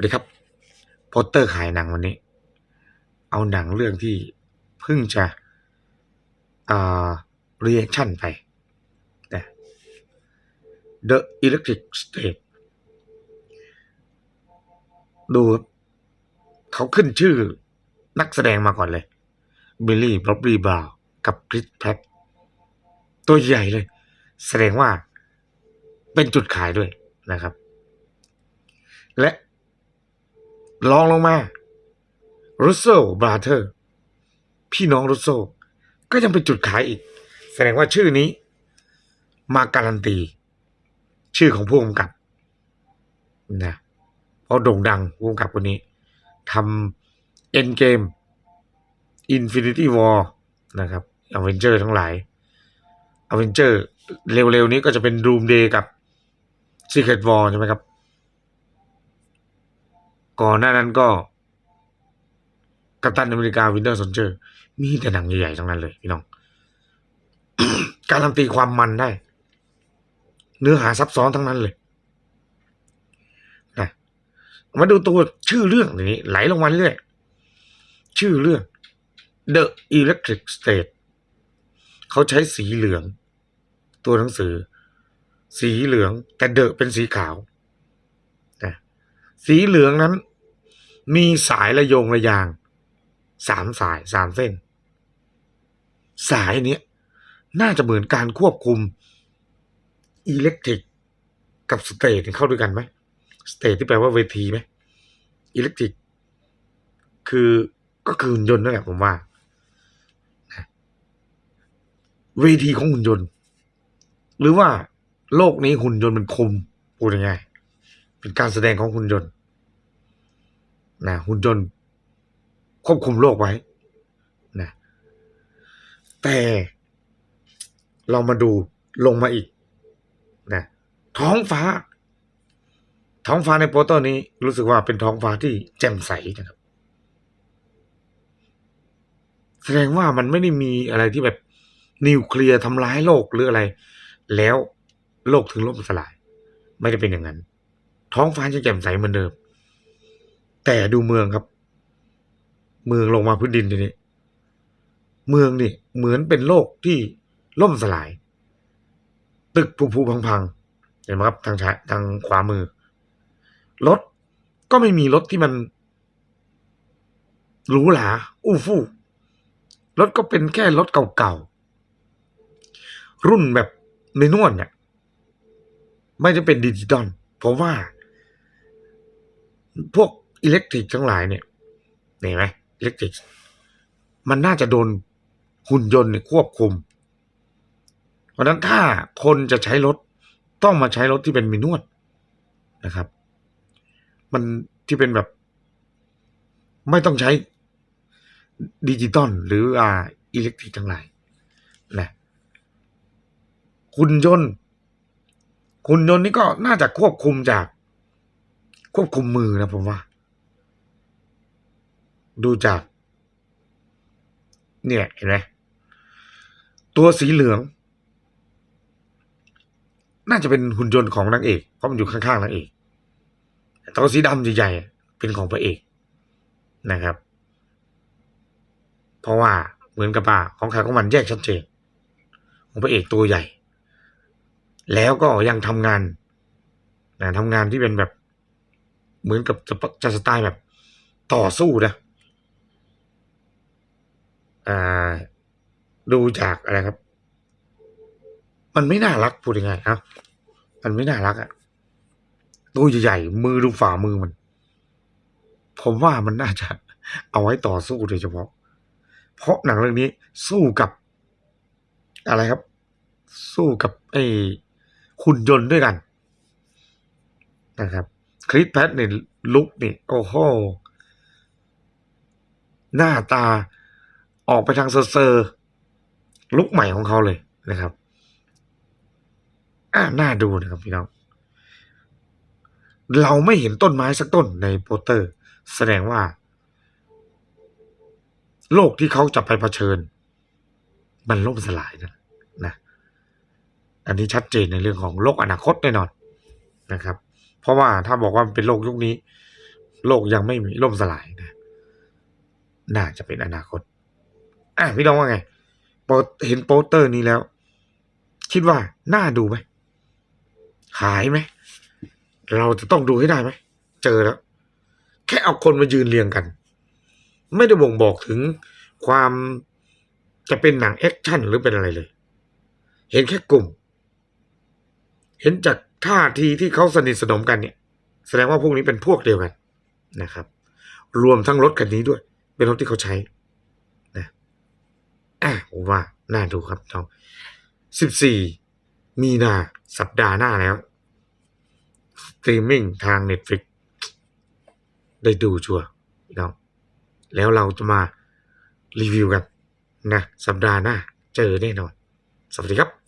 วัสดีครับโปสเตอร์ขายหนังวันนี้ เอาหนังเรื่องที่เพิ่งจะอ่าเรีแอคชั่นไปนะ The Electric State ดูเขาขึ้นชื่อนักแสดงมาก่อนเลยบิลลี่บล็อบบี้บราวกับคริสแพทตัวใหญ่เลย แสดงว่าเป็นจุดขายด้วยนะครับ และ ลองลงมารุสโซบราเธอร์พี่น้องรุสโซก็ยังเป็นจุดขายอีก แสดงว่าชื่อนี้ มาการันตี ชื่อของผู้กำกับนะเพราะโด่งดังผู้กำกับคนนี้ทำเอ็นเกมอินฟินิตี้วอร์นะครับอเวนเจอร์ทั้งหลายอเวนเจอร์เร็วๆนี้ก็จะเป็นดูมเดย์กับ Secret War ใช่ไหมครับ ก่อนหน้านั้นก็กัปตันอเมริกาวินเทอร์ซ o นเจอร์ มีแต่หนังใหญ่ๆทั้งนั้นเลยพี่น้อง การันตีความมันได้ เนื้อหาซับซ้อนทั้งนั้นเลยนะมาดูตัวชื่อเรื่องนี้ ไหลลงมาเรื่อยชื่อเรื่อง The Electric State เขาใช้สีเหลือง ตัวหนังสือ สีเหลือง แต่เดอะเป็นสีขาวนะสีเหลืองนั้น มีสายระยงระยางสามสายสามเส้น สายเนี้ยน่าจะเหมือนการควบคุมอิเล็กทริกกับสเตทเข้าด้วยกันไหมสเตทที่แปลว่าเวทีไหมอิเล็กทริกคือก็คือหุ่นยนต์นั่นแหละผมว่าเวทีของหุ่นยนต์ หรือว่าโลกนี้หุ่นยนต์มันคุมพูดยังไงเป็นการแสดงของหุ่นยนต์ นะหุ่นยนต์ควบคุมโลกไว้นะแต่เรามาดูลงมาอีกนะท้องฟ้า ท้องฟ้าในโปสเตอร์นี้รู้สึกว่าเป็นท้องฟ้าที่แจ่มใสนะครับ แสดงว่ามันไม่ได้มีอะไรที่แบบนิวเคลียร์ทำร้ายโลกหรืออะไร แล้วโลกถึงล่มสลาย ไม่ได้เป็นอย่างนั้น ท้องฟ้าจะแจ่มใสเหมือนเดิม แต่ดูเมืองครับ เมืองลงมาพื้นดินทีนี้เมืองนี่เหมือนเป็นโลกที่ล่มสลาย ตึกผุผุพังๆเห็นไหมครับทางช้ายทางขวามือรถก็ไม่มีรถที่มันหรูหราอู้ฟู่รถก็เป็นแค่รถเก่าๆ รุ่นแบบในนวลเนี่ยไม่ได้เป็นดิจิตอลเพราะว่า พวก อิเล็กทริกทั้งหลายเนี่ยเห็นไหมอิเล็กทริกมันน่าจะโดนหุ่นยนต์ควบคุม เพราะฉะนั้นถ้าคนจะใช้รถต้องมาใช้รถที่เป็นมีนวดนะครับ มันที่เป็นแบบ ไม่ต้องใช้ดิจิตอลหรืออ่าอิเล็กทริกทั้งหลายนะหุ่นยนต์หุ่นยนต์นี่ก็น่าจะควบคุมจาก ควบคุมมือนะผมว่า ดูจาก เนี่ยเห็นไหมตัวสีเหลือง น่าจะเป็นหุ่นยนต์ของนางเอกเพราะมันอยู่ข้างๆนางเอกตัวสีดำใหญ่ๆเป็นของพระเอกนะครับ เพราะว่าเหมือนกับว่าของใครของมันแยกชัดเจนของพระเอกตัวใหญ่ แล้วก็ยังทำงานนะทำงานที่เป็นแบบ เหมือนกับจะจะสไตล์แบบต่อสู้นะ อ่า ดูจากอะไรครับ มันไม่น่ารักพูดยังไงครับมันไม่น่ารักอะตัวใหญ่ๆมือดูฝ่ามือมัน ผมว่ามันน่าจะ เอาไว้ต่อสู้โดยเฉพาะ เพราะหนังเรื่องนี้ สู้กับ อะไรครับ สู้กับไอ้หุ่นยนต์ด้วยกัน นะครับ คริสแพทเนี่ยลุกนี่โอ้โหหน้าตา ออกไปทางเซอร์ลุกใหม่ของเขาเลยนะครับอ่าน่าดูนะครับพี่น้อง เราไม่เห็นต้นไม้สักต้นในโปสเตอร์ แสดงว่า โลกที่เขาจะไปเผชิญ มันล่มสลายนะนะอันนี้ชัดเจนในเรื่องของโลกอนาคตแน่นอนนะครับ เพราะว่าถ้าบอกว่าเป็นโลกยุคนี้ โลกยังไม่มีล่มสลายนะ น่าจะเป็นอนาคต อะพี่น้องว่าไงเห็นโปสเตอร์นี้แล้ว คิดว่าน่าดูไหมหายไหมเราจะต้องดูให้ได้ไหมเจอแล้ว แค่เอาคนมายืนเรียงกัน ไม่ได้บ่งบอกถึงความจะเป็นหนังแอคชั่นหรือเป็นอะไรเลย เห็นแค่กลุ่ม เห็นจากท่าทีที่เขาสนิทสนมกันเนี่ย แสดงว่าพวกนี้เป็นพวกเดียวกันนะครับ รวมทั้งรถคันนี้ด้วย เป็นรถที่เขาใช้ อะผมว่าน่าดูครับน้องสิบสี่มีนาสัปดาห์หน้าแล้วสตรีมมิ่งทาง Netflix ได้ดูชัวร์น้องแล้วเราจะมารีวิวกันนะสัปดาห์หน้าเจอแน่นอน สวัสดีครับ